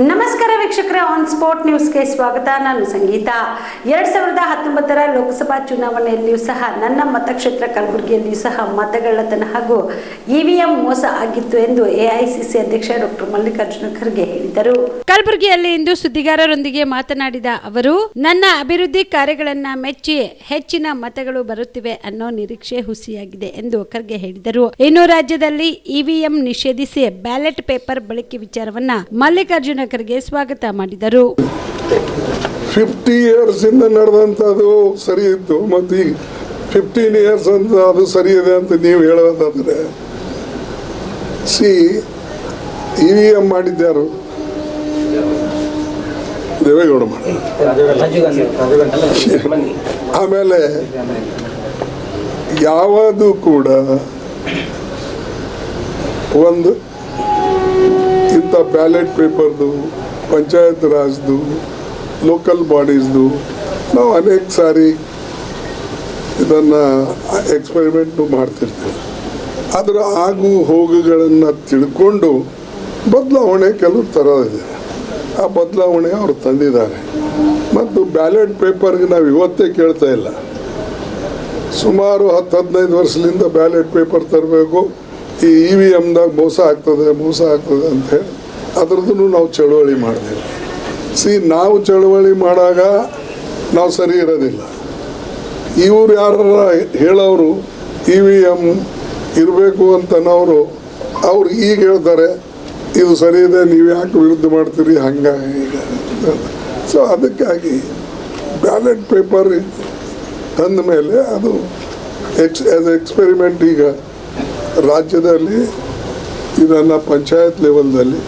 ನಮಸ್ಕಾರ ವೀಕ್ಷಕರೇ on spot ನ್ಯೂಸ್ಗೆ ಸ್ವಾಗತ. ನಾನು ಸಂಗೀತ. ಎರಡ್ ಸಾವಿರದ ಹತ್ತೊಂಬತ್ತರ ಲೋಕಸಭಾ ಚುನಾವಣೆಯಲ್ಲಿಯೂ ಸಹ, ನನ್ನ ಮತಕ್ಷೇತ್ರ ಕಲಬುರಗಿಯಲ್ಲಿಯೂ ಸಹ ಮತಗಳ್ಳತನ ಹಾಗೂ ಇವಿಎಂ ಮೋಸ ಆಗಿತ್ತು ಎಂದು ಎಐಸಿಸಿ ಅಧ್ಯಕ್ಷ ಡಾಕ್ಟರ್ ಮಲ್ಲಿಕಾರ್ಜುನ ಖರ್ಗೆ ಹೇಳಿದರು. ಕಲಬುರಗಿಯಲ್ಲಿ ಇಂದು ಸುದ್ದಿಗಾರರೊಂದಿಗೆ ಮಾತನಾಡಿದ ಅವರು, ನನ್ನ ಅಭಿವೃದ್ಧಿ ಕಾರ್ಯಗಳನ್ನ ಮೆಚ್ಚಿ ಹೆಚ್ಚಿನ ಮತಗಳು ಬರುತ್ತಿವೆ ಅನ್ನೋ ನಿರೀಕ್ಷೆ ಹುಸಿಯಾಗಿದೆ ಎಂದು ಖರ್ಗೆ ಹೇಳಿದರು. ಇನ್ನು ರಾಜ್ಯದಲ್ಲಿ ಇವಿಎಂ ನಿಷೇಧಿಸಿ ಬ್ಯಾಲೆಟ್ ಪೇಪರ್ ಬಳಕೆ ವಿಚಾರವನ್ನ ಮಲ್ಲಿಕಾರ್ಜುನ ಖರ್ಗೆ ಸ್ವಾಗತ ಮಾಡಿದರು. ಫಿಫ್ಟಿ ಇಯರ್ಸ್ ಇಂದ ನಡೆದಂಥದ್ದು ಸರಿ ಇತ್ತು, ಮತ್ತು ಈಗ ಫಿಫ್ಟೀನ್ ಇಯರ್ಸ್ ಅಂತ ಅದು ಸರಿ ಇದೆ ಅಂತ ನೀವು ಹೇಳೋದಾದರೆ, ಸಿ, ಇ ವಿ ಎಂ ಮಾಡಿದ್ದಾರು ದೇವೇಗೌಡ ಆಮೇಲೆ ಯಾವುದು ಕೂಡ ಒಂದು ಇಂಥ ಬ್ಯಾಲೆಟ್ ಪೇಪರ್ದು, ಪಂಚಾಯತ್ ರಾಜ್ದು, ಲೋಕಲ್ ಬಾಡೀಸ್ದು, ನಾವು ಅನೇಕ ಸಾರಿ ಇದನ್ನು ಎಕ್ಸ್ಪೆರಿಮೆಂಟು ಮಾಡ್ತಿರ್ತೀವಿ. ಅದರ ಆಗು ಹೋಗುಗಳನ್ನು ತಿಳ್ಕೊಂಡು ಬದಲಾವಣೆ ಕೆಲವು ತರೋದಿದೆ ಆ ಬದಲಾವಣೆ ಅವರು ತಂದಿದ್ದಾರೆ. ಮತ್ತು ಬ್ಯಾಲೆಟ್ ಪೇಪರ್ಗೆ ನಾವು ಇವತ್ತೇ ಕೇಳ್ತಾ ಇಲ್ಲ. ಸುಮಾರು ಹತ್ತು ಹದಿನೈದು ವರ್ಷದಿಂದ ಬ್ಯಾಲೆಟ್ ಪೇಪರ್ ತರಬೇಕು. ಈ ಇ ವಿ ಎಮ್ದಾಗ ಮೋಸ ಆಗ್ತದೆ ಮೋಸ ಆಗ್ತದೆ ಅಂತ ಹೇಳಿ ಅದ್ರದ್ದು ನಾವು ಚಳುವಳಿ ಮಾಡ್ತೀವಿ. ಸಿ, ನಾವು ಚಳುವಳಿ ಮಾಡಾಗ ನಾವು ಸರಿ ಇರೋದಿಲ್ಲ. ಇವ್ರು ಯಾರ ಹೇಳೋರು ಇ ವಿ ಎಂ ಇರಬೇಕು ಅಂತನವರು ಅವ್ರು ಈಗ ಹೇಳ್ತಾರೆ, ಇದು ಸರಿ ಇದೆ, ನೀವು ಯಾಕೆ ವಿರುದ್ಧ ಮಾಡ್ತೀರಿ, ಹಂಗ ಈಗ ಸೊ ಅದಕ್ಕಾಗಿ ಬ್ಯಾಲೆಟ್ ಪೇಪರ್ ತಂದ ಮೇಲೆ ಅದು ಎಕ್ಸ್ ಆಸ್ ಎಕ್ಸ್ಪೆರಿಮೆಂಟ್ ಈಗ ರಾಜ್ಯದಲ್ಲಿ ಇದನ್ನು ಪಂಚಾಯತ್ ಲೆವೆಲ್ದಲ್ಲಿ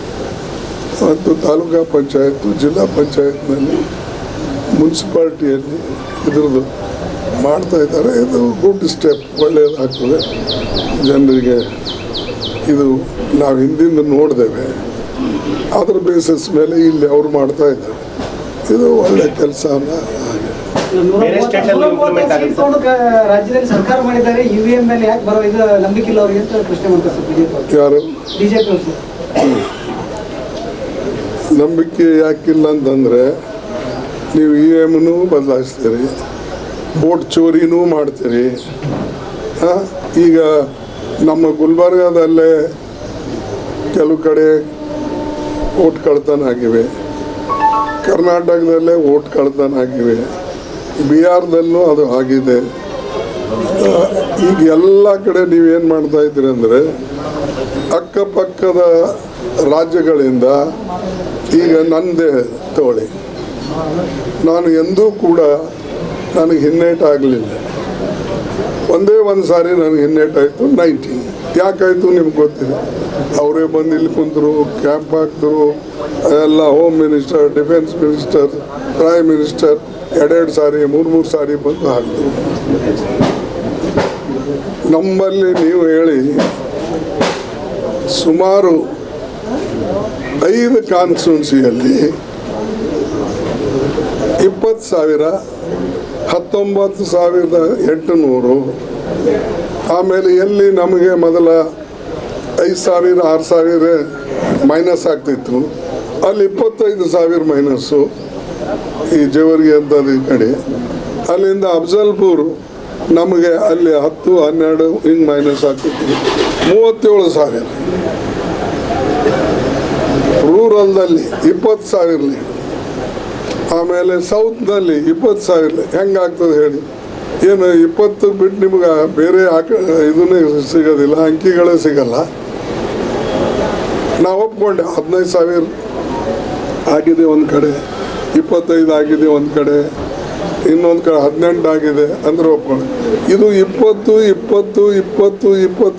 ಮತ್ತು ತಾಲೂಕಾ ಪಂಚಾಯತ್, ಜಿಲ್ಲಾ ಪಂಚಾಯತ್ನಲ್ಲಿ ಮುನ್ಸಿಪಾಲ್ಟಿಯಲ್ಲಿ ಇದ್ರದ್ದು ಮಾಡ್ತಾ ಇದ್ದಾರೆ. ಇದು ಗುಡ್ ಸ್ಟೆಪ್, ಒಳ್ಳೆಯದಾಗ್ತದೆ. ಜನರಿಗೆ ಇದು ನಾವು ಹಿಂದಿಂದ ನೋಡಿದ್ದೇವೆ ಅದ್ರ ಬೇಸಿಸ್ ಮೇಲೆ ಇಲ್ಲಿ ಅವರು ಮಾಡ್ತಾ ಇದ್ದಾರೆ. ಇದು ಒಳ್ಳೆ ಕೆಲಸ ಬೇರೆ state ಅಲ್ಲಿ implement ಆಗುತ್ತೆ. ರಾಜ್ಯದಲ್ಲಿ ಸರ್ಕಾರ ಮಾಡಿದ್ದಾರೆ. ಯುವಿಎಂ ಮೇಲೆ ಯಾಕೆ ಬರೋ ಇದು ನಂಬಿಕೆ ಇಲ್ಲ ಅವರಿಗೆ ಅಂತ ಪ್ರಶ್ನೆ ಮಾಡ್ತಾರೆ ಸರ್ ಬಿಜೆಪಿ ಯಾರು? ಬಿಜೆಪಿ ಅವರು ನಂಬಿಕೆ ಯಾಕಿಲ್ಲ ಅಂತಂದರೆ ನೀವು ಇ ಎಮ್ನು ಬದಲಾಯಿಸ್ತೀರಿ ಬೋಟ್ ಚೋರಿನೂ ಮಾಡ್ತೀರಿ. ಈಗ ನಮ್ಮ ಗುಲ್ಬರ್ಗಾದಲ್ಲೇ ಕೆಲವು ಕಡೆ ಓಟ್ ಕಳ್ತನ ಆಗಿವೆ. ಕರ್ನಾಟಕದಲ್ಲೇ ಓಟ್ ಕಳ್ತನ ಆಗಿವೆ. ಬಿಹಾರದಲ್ಲೂ ಅದು ಆಗಿದೆ. ಈಗ ಎಲ್ಲ ಕಡೆ ನೀವೇನು ಮಾಡ್ತಾ ಇದ್ದೀರಿ ಅಂದರೆ ಅಕ್ಕಪಕ್ಕದ ರಾಜ್ಯಗಳಿಂದ ಈಗ ನನ್ನದೇ ತೋಳಿ. ನಾನು ಎಂದೂ ಕೂಡ ನನಗೆ ಹಿನ್ನೆಟ್ ಆಗಲಿಲ್ಲ. ಒಂದೇ ಒಂದು ಸಾರಿ ನನಗೆ ಹಿನ್ನೆಟ್ ಆಯಿತು ನೈನ್ಟೀನ್ ಯಾಕಾಯಿತು ನಿಮ್ಗೆ ಗೊತ್ತಿದೆ ಅವರೇ ಬಂದು ಇಲ್ಲಿ ಕುಂತರು ಕ್ಯಾಂಪ್ ಹಾಕಿದ್ರು ಎಲ್ಲ home minister defence minister prime minister ಎರಡೆರಡು ಸಾರಿ, ಮೂರು ಮೂರು ಸಾರಿ ಬಂದು ಹಾಕಿದ್ರು ನಮ್ಮಲ್ಲಿ ನೀವು ಹೇಳಿ ಸುಮಾರು ಐದು ಕಾನ್ಸ್ಟಿಟ್ಯೂನ್ಸಿಯಲ್ಲಿ ಇಪ್ಪತ್ತು ಸಾವಿರ, ಹತ್ತೊಂಬತ್ತು ಸಾವಿರದ ಎಂಟುನೂರು, ಆಮೇಲೆ ಎಲ್ಲಿ ನಮಗೆ ಮೊದಲ ಐದು ಸಾವಿರ, ಆರು ಸಾವಿರ ಮೈನಸ್ ಆಗ್ತಿತ್ತು, ಅಲ್ಲಿ ಇಪ್ಪತ್ತೈದು ಸಾವಿರ ಮೈನಸ್ಸು ಈ ಜೇವರ್ಗಿ ಅಂತ ಈ ಕಡೆ. ಅಲ್ಲಿಂದ ಅಫಜಲ್ಪುರ್ ನಮಗೆ ಅಲ್ಲಿ ಹತ್ತು, ಹನ್ನೆರಡು, ಹಿಂಗ್ ಮೈನಸ್ ಆಗ್ತಿತ್ತು ಮೂವತ್ತೇಳು ಸಾವಿರ. ರೂರಲ್ದಲ್ಲಿ ಇಪ್ಪತ್ತು ಸಾವಿರ ಆಮೇಲೆ ಸೌತ್ನಲ್ಲಿ ಇಪ್ಪತ್ತು ಸಾವಿರ ಹೆಂಗಾಗ್ತದೆ ಹೇಳಿ. ಏನು ಇಪ್ಪತ್ತು ಬಿಟ್ಟು ನಿಮ್ಗೆ ಬೇರೆ ಆಕ, ಇದನ್ನೇ ಸಿಗೋದಿಲ್ಲ, ಅಂಕಿಗಳೇ ಸಿಗಲ್ಲ. ನಾವು ಒಪ್ಕೊಂಡೆ, ಹದಿನೈದು ಸಾವಿರ. ಆಗಿದೆ ಒಂದು ಕಡೆ. ಇಪ್ಪತ್ತೈದು ಆಗಿದೆ ಒಂದು ಕಡೆ, ಇನ್ನೊಂದು ಕಡೆ ಹದಿನೆಂಟು ಆಗಿದೆ ಅಂದ್ರೆ ಒಪ್ಕೊಂಡು ಇದು ಇಪ್ಪತ್ತು ಇಪ್ಪತ್ತು ಇಪ್ಪತ್ತು ಇಪ್ಪತ್ತು.